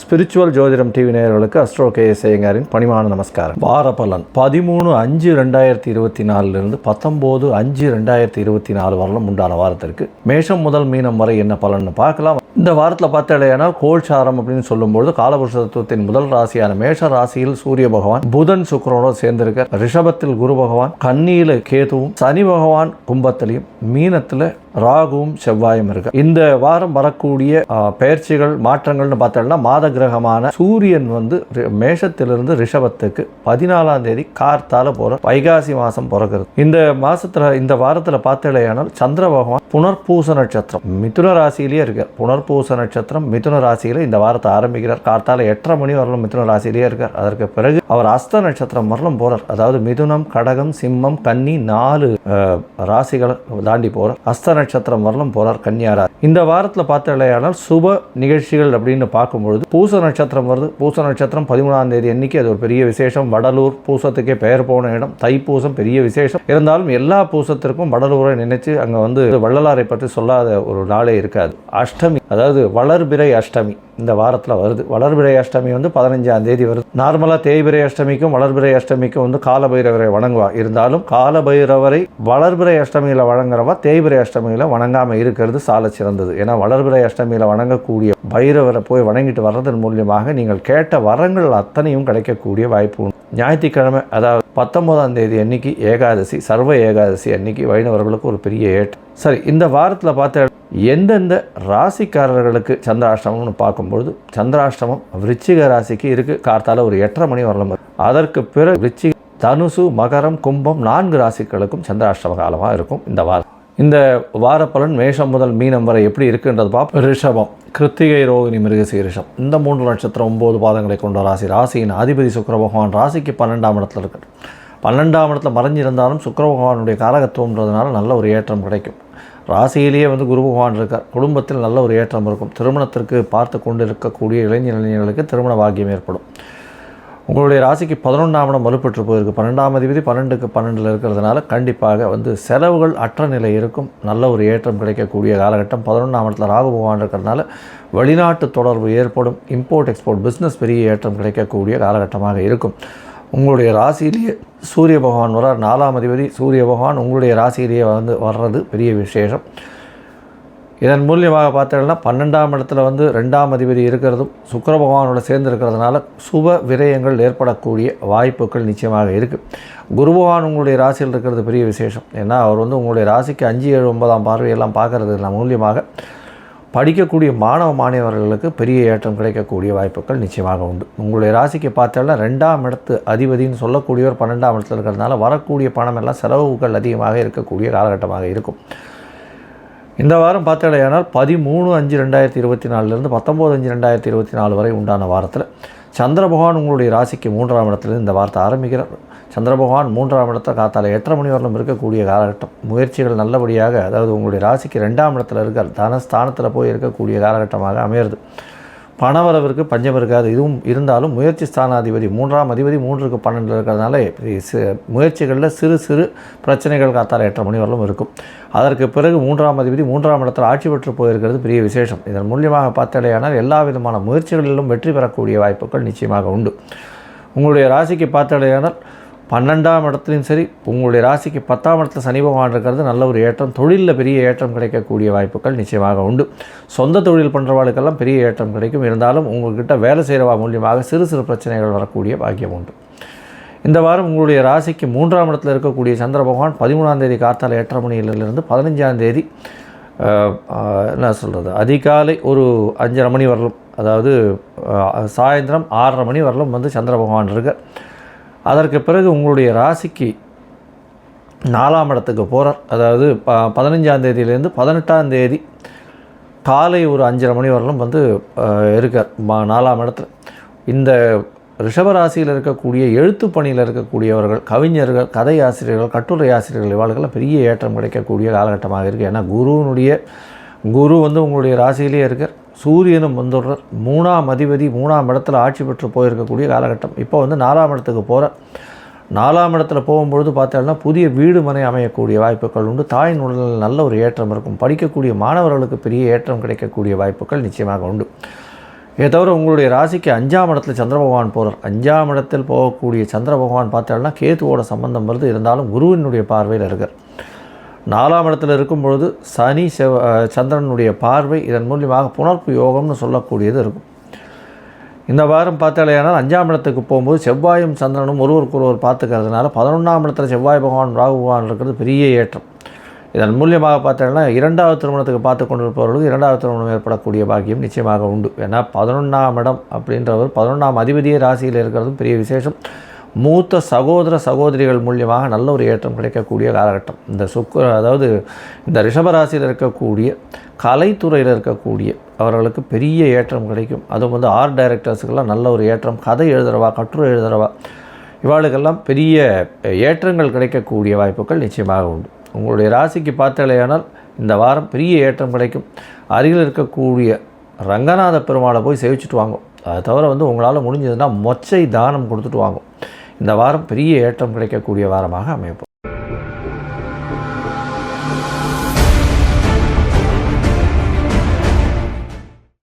Spiritual ஜோதிடம் TV நேயர்களுக்கு astro K S ஐயங்காரின் நமஸ்காரம். வார பலன் பதிமூணு அஞ்சு ரெண்டாயிரத்தி இருபத்தி நாலுலேருந்து பத்தொம்போது அஞ்சு ரெண்டாயிரத்தி இருபத்தி நாலு வரலும் உண்டான வாரத்திற்கு மேஷம் முதல் மீனம் வரை என்ன பலன்னு பார்க்கலாம். இந்த வாரத்தில் பார்த்தாலேயானால் கோல்சாரம் அப்படின்னு சொல்லும்பொழுது காலபுருஷ தத்துவத்தின் முதல் ராசியான மேஷ ராசியில் சூரிய பகவான் புதன் சுக்கரனோட சேர்ந்திருக்க ரிஷபத்தில் குரு பகவான் கன்னியில கேதுவும் சனி பகவான் கும்பத்திலையும் மீனத்தில் ராகுவும் செவ்வாயும் இருக்கு. இந்த வாரம் வரக்கூடிய பயிற்சிகள் மாற்றங்கள்னு பார்த்தோம்னா மாத கிரகமான சூரியன் வந்து மேஷத்திலிருந்து ரிஷபத்துக்கு பதினாலாம் தேதி கார்த்தால போற வைகாசி மாசம் பிறகுறது இந்த மாசத்துல இந்த வாரத்துல பார்த்தேனால் சந்திர பகவான் புனர்பூச நட்சத்திரம் மிதுன ராசியிலேயே இருக்கார். புனர்பூச நட்சத்திரம் மிதுன ராசியில இந்த வாரத்தை ஆரம்பிக்கிறார். கார்த்தால எட்டரை மணி வரலும் மிதுன ராசியிலேயே இருக்கார். அதற்கு பிறகு அவர் அஸ்த நட்சத்திரம் வரலும் போறார். அதாவது மிதுனம் கடகம் சிம்மம் கன்னி நாலு ராசிகளை தாண்டி போறார். அஸ்த நட்சத்திரம் வரலும் போறார் கன்னியா இந்த வாரத்தில் பார்த்தலையானால் சுப நிகழ்ச்சிகள் அப்படின்னு பார்க்கும்பொழுது பூச நட்சத்திரம் வருது. பூச நட்சத்திரம் பதிமூணாம் தேதி அன்னைக்கு அது ஒரு பெரிய விசேஷம். வடலூர் பூசத்துக்கே பெயர் போன இடம். தைப்பூசம் பெரிய விசேஷம். இருந்தாலும் எல்லா பூசத்திற்கும் வடலூரை நினைச்சு அங்கே வந்து வள்ளலாரை பற்றி சொல்லாத ஒரு நாளே இருக்காது. அஷ்டமி அதாவது வளர்பிறை அஷ்டமி. இந்த வாரத்தில் வருது. வளர்பிறை அஷ்டமி வந்து பதினஞ்சாம் தேதி வருது. நார்மலாக தேய்பிறை அஷ்டமிக்கும் வளர்பிறை அஷ்டமிக்கும் வந்து காலபைரவரை வணங்குவா. இருந்தாலும் காலபைரவரை வளர்பிறை அஷ்டமியில் வணங்குறவா தேய்பிறை அஷ்டமியில் வணங்காமல் இருக்கிறது சால சிறந்தது. ஏன்னா வளர்பிறை அஷ்டமியில் வணங்கக்கூடிய பைரவரை போய் வணங்கிட்டு வர்றதன் மூலியமாக நீங்கள் கேட்ட வரங்கள் அத்தனையும் கிடைக்கக்கூடிய வாய்ப்பு உண்டு. ஞாயிற்றுக்கிழமை அதாவது பத்தொம்போதாம் தேதி அன்னைக்கு ஏகாதசி சர்வ ஏகாதசி அன்னைக்கு வைணவர்களுக்கு ஒரு பெரிய ஏட் சரி இந்த வாரத்தில் பார்த்த எந்தெந்த ராசிக்காரர்களுக்கு சந்திராஷ்டமம்னு பார்க்கும்பொழுது சந்திராஷ்டமம் விருச்சிக ராசிக்கு இருக்குது கார்த்தால ஒரு எட்டரை மணி வரலாம் அதற்கு பிறகு விருச்சிக தனுசு மகரம் கும்பம் நான்கு ராசிகளுக்கும் சந்திராஷ்டம காலமாக இருக்கும் இந்த வாரம் இந்த வார பலன் மேஷம் முதல் மீனம் வரை எப்படி இருக்குன்றது பார்ப்போம் ரிஷபம் கிருத்திகை ரோகிணி மிருகசீரிஷம் இந்த மூன்று நட்சத்திரம் ஒம்பது பாதங்களை கொண்ட ராசி. ராசியின் அதிபதி சுக்கர பகவான் ராசிக்கு பன்னெண்டாம் இடத்துல இருக்கு பன்னெண்டாம் இடத்துல மறைஞ்சிருந்தாலும் சுக்கர பகவானுடைய காரகத்துவம்ன்றதுனால நல்ல ஒரு ஏற்றம் கிடைக்கும். ராசியிலேயே வந்து குரு பகவான் இருக்கார். குடும்பத்தில் நல்ல ஒரு ஏற்றம் இருக்கும். திருமணத்திற்கு பார்த்து கொண்டு இருக்கக்கூடிய இளைஞர் இளைஞர்களுக்கு திருமண பாக்கியம் ஏற்படும். உங்களுடைய ராசிக்கு பதினொன்றாம் இடம் வலுப்பெற்று போயிருக்கு. பன்னெண்டாம் அதிபதி பன்னெண்டுக்கு பன்னெண்டில் இருக்கிறதுனால கண்டிப்பாக வந்து செலவுகள் அற்ற நிலை இருக்கும். நல்ல ஒரு ஏற்றம் கிடைக்கக்கூடிய காலகட்டம். பதினொன்றாம் இடத்துல ராகு பகவான் இருக்கிறதுனால வெளிநாட்டு தொடர்பு ஏற்படும். இம்போர்ட் எக்ஸ்போர்ட் பிஸ்னஸ் பெரிய ஏற்றம் கிடைக்கக்கூடிய காலகட்டமாக இருக்கும். உங்களுடைய ராசியிலேயே சூரிய பகவான் வரார் நாலாம் அதிபதி சூரிய பகவான் உங்களுடைய ராசியிலேயே வந்து வர்றது பெரிய விசேஷம். இதன் மூலியமாக பார்த்தீங்கன்னா பன்னெண்டாம் இடத்துல வந்து ரெண்டாம் அதிபதி இருக்கிறதும் சுக்கர பகவானோட சேர்ந்து இருக்கிறதுனால சுப விரயங்கள் ஏற்படக்கூடிய வாய்ப்புகள் நிச்சயமாக இருக்குது குரு பகவான் உங்களுடைய ராசியில் இருக்கிறது பெரிய விசேஷம். ஏன்னா அவர் வந்து உங்களுடைய ராசிக்கு அஞ்சு ஏழு ஒன்பதாம் பார்வையெல்லாம் பார்க்கறது மூலியமாக படிக்கக்கூடிய மாணவ மாணவர்களுக்கு பெரிய ஏற்றம் கிடைக்கக்கூடிய வாய்ப்புகள் நிச்சயமாக உண்டு. உங்களுடைய ராசிக்கு பார்த்தாலும் ரெண்டாம் இடத்து அதிபதின்னு சொல்லக்கூடியவர் பன்னெண்டாம் இடத்துல இருக்கிறதுனால வரக்கூடிய பணம் எல்லாம் செலவுகள் அதிகமாக இருக்கக்கூடிய காலகட்டமாக இருக்கும். இந்த வாரம் பார்த்தாலேயானால் பதிமூணு அஞ்சு ரெண்டாயிரத்தி இருபத்தி நாலுலேருந்து பத்தொம்போது அஞ்சு ரெண்டாயிரத்தி இருபத்தி நாலு வரை உண்டான வாரத்தில் சந்திர பகவான் உங்களுடைய ராசிக்கு மூன்றாம் இடத்துல இந்த வாரத்தை ஆரம்பிக்கிறார். சந்திரபகவான் மூன்றாம் இடத்தை காத்தால் எட்டரை மணி வரலும் இருக்கக்கூடிய காலகட்டம். முயற்சிகள் நல்லபடியாக அதாவது உங்களுடைய ராசிக்கு ரெண்டாம் இடத்துல இருக்கார் தனஸ்தானத்தில் போய் இருக்கக்கூடிய காலகட்டமாக அமையிறது. பணவரவிற்கு பஞ்சம் இருக்காது. இதுவும் இருந்தாலும் முயற்சி ஸ்தானாதிபதி மூன்றாம் அதிபதி மூன்றுக்கு பன்னெண்டில் இருக்கிறதுனால முயற்சிகளில் சிறு சிறு பிரச்சனைகள் காத்தால் எட்டரை மணி வரலும் இருக்கும். அதற்கு பிறகு மூன்றாம் அதிபதி மூன்றாம் இடத்தில் ஆட்சி பெற்று போயிருக்கிறது பெரிய விசேஷம். இதன் மூலியமாக பார்த்தாலேயானால் எல்லா விதமான முயற்சிகளிலும் வெற்றி பெறக்கூடிய வாய்ப்புகள் நிச்சயமாக உண்டு. உங்களுடைய ராசிக்கு பார்த்தாலேயானால் பன்னெண்டாம் இடத்துலையும் சரி உங்களுடைய ராசிக்கு பத்தாம் இடத்துல சனி பகவான் இருக்கிறது நல்ல ஒரு ஏற்றம். தொழிலில் பெரிய ஏற்றம் கிடைக்கக்கூடிய வாய்ப்புகள் நிச்சயமாக உண்டு. சொந்த தொழில் பண்ணுறவாளுக்கெல்லாம் பெரிய ஏற்றம் கிடைக்கும். இருந்தாலும் உங்கள்கிட்ட வேலை செய்கிறவா மூலியமாக சிறு சிறு பிரச்சனைகள் வரக்கூடிய பாக்கியம் உண்டு. இந்த வாரம் உங்களுடைய ராசிக்கு மூன்றாம் இடத்துல இருக்கக்கூடிய சந்திர பகவான் பதிமூணாம் தேதி காத்தால எட்டரை மணியிலிருந்து பதினஞ்சாம் தேதி என்ன சொல்கிறது அதிகாலை ஒரு அஞ்சரை மணி வரலும் அதாவது சாயந்தரம் ஆறரை மணி வரலும் வந்து சந்திர பகவான் இருக்கார். அதற்கு பிறகு உங்களுடைய ராசிக்கு நாலாம் இடத்துக்கு போகிறார் அதாவது ப பதினஞ்சாம் தேதியிலேருந்து பதினெட்டாம் தேதி காலை ஒரு அஞ்சரை மணி வரலும் வந்து இருக்கார் மா நாலாம் இடத்துல. இந்த ரிஷபராசியில் இருக்கக்கூடிய எழுத்து பணியில் இருக்கக்கூடியவர்கள் கவிஞர்கள் கதை ஆசிரியர்கள் கட்டுரை ஆசிரியர்கள் இவாளுக்கெல்லாம் பெரிய ஏற்றம் கிடைக்கக்கூடிய காலகட்டமாக இருக்குது ஏன்னா குருவினுடைய குரு வந்து உங்களுடைய ராசியிலே இருக்கார். சூரியனும் வந்துடுற மூணாம் அதிபதி மூணாம் இடத்துல ஆட்சி பெற்று போயிருக்கக்கூடிய காலகட்டம். இப்போ வந்து நாலாம் இடத்துக்கு போகிற நாலாம் இடத்துல போகும்பொழுது பார்த்தோம்னா புதிய வீடு மனை அமையக்கூடிய வாய்ப்புகள் உண்டு. தாய் உடலில் நல்ல ஒரு ஏற்றம் இருக்கும். படிக்கக்கூடிய மாணவர்களுக்கு பெரிய ஏற்றம் கிடைக்கக்கூடிய வாய்ப்புகள் நிச்சயமாக உண்டு. இதை தவிர உங்களுடைய ராசிக்கு அஞ்சாம் இடத்துல சந்திர பகவான் போகிறார் அஞ்சாம் இடத்தில் போகக்கூடிய சந்திர பகவான் பார்த்தோம்னா கேத்துவோட சம்பந்தம் வருது. இருந்தாலும் குருவினுடைய பார்வையில் இருக்கார். நாலாம் இடத்துல இருக்கும் பொழுது சனி செவ சந்திரனுடைய பார்வை இதன் மூலியமாக புணர்ப்பு யோகம்னு சொல்லக்கூடியது இருக்கும். இந்த வாரம் பார்த்தாலேயானால் அஞ்சாம் இடத்துக்கு போகும்போது செவ்வாயும் சந்திரனும் ஒருவருக்கு ஒருவர் பார்த்துக்கிறதுனால பதினொன்றாம் இடத்துல செவ்வாய் பகவான் ராகு பகவான் இருக்கிறது பெரிய ஏற்றம். இதன் மூலியமாக பார்த்தோம்னா இரண்டாவது திருமணத்துக்கு பார்த்து கொண்டிருப்பவர்களுக்கு இரண்டாவது திருமணம் ஏற்படக்கூடிய பாக்கியம் நிச்சயமாக உண்டு. ஏன்னா பதினொன்றாம் இடம் அப்படின்றவர் பதினொன்றாம் அதிபதியே ராசியில் இருக்கிறதும் பெரிய விசேஷம். மூத்த சகோதர சகோதரிகள் மூலியமாக நல்ல ஒரு ஏற்றம் கிடைக்கக்கூடிய காலகட்டம். இந்த சுக்க அதாவது இந்த ரிஷபராசியில் இருக்கக்கூடிய கலைத்துறையில் இருக்கக்கூடிய அவர்களுக்கு பெரிய ஏற்றம் கிடைக்கும். அதுவும் வந்து ஆர்ட் டைரக்டர்ஸுக்கெல்லாம் நல்ல ஒரு ஏற்றம் கதை எழுதுறவா கட்டுரை எழுதுறவா இவாளுக்கெல்லாம் பெரிய ஏற்றங்கள் கிடைக்கக்கூடிய வாய்ப்புகள் நிச்சயமாக உண்டு. உங்களுடைய ராசிக்கு பார்த்தாலேயானால் இந்த வாரம் பெரிய ஏற்றம் கிடைக்கும். அருகில் இருக்கக்கூடிய ரங்கநாத பெருமாளை போய் சேவிச்சுட்டு வாங்கும். அதை தவிர வந்து உங்களால் முடிஞ்சதுன்னா மொச்சை தானம் கொடுத்துட்டு வாங்கும். இந்த வாரம் பெரிய ஏற்றம் கிடைக்கக்கூடிய வாரமாக அமைப்போம்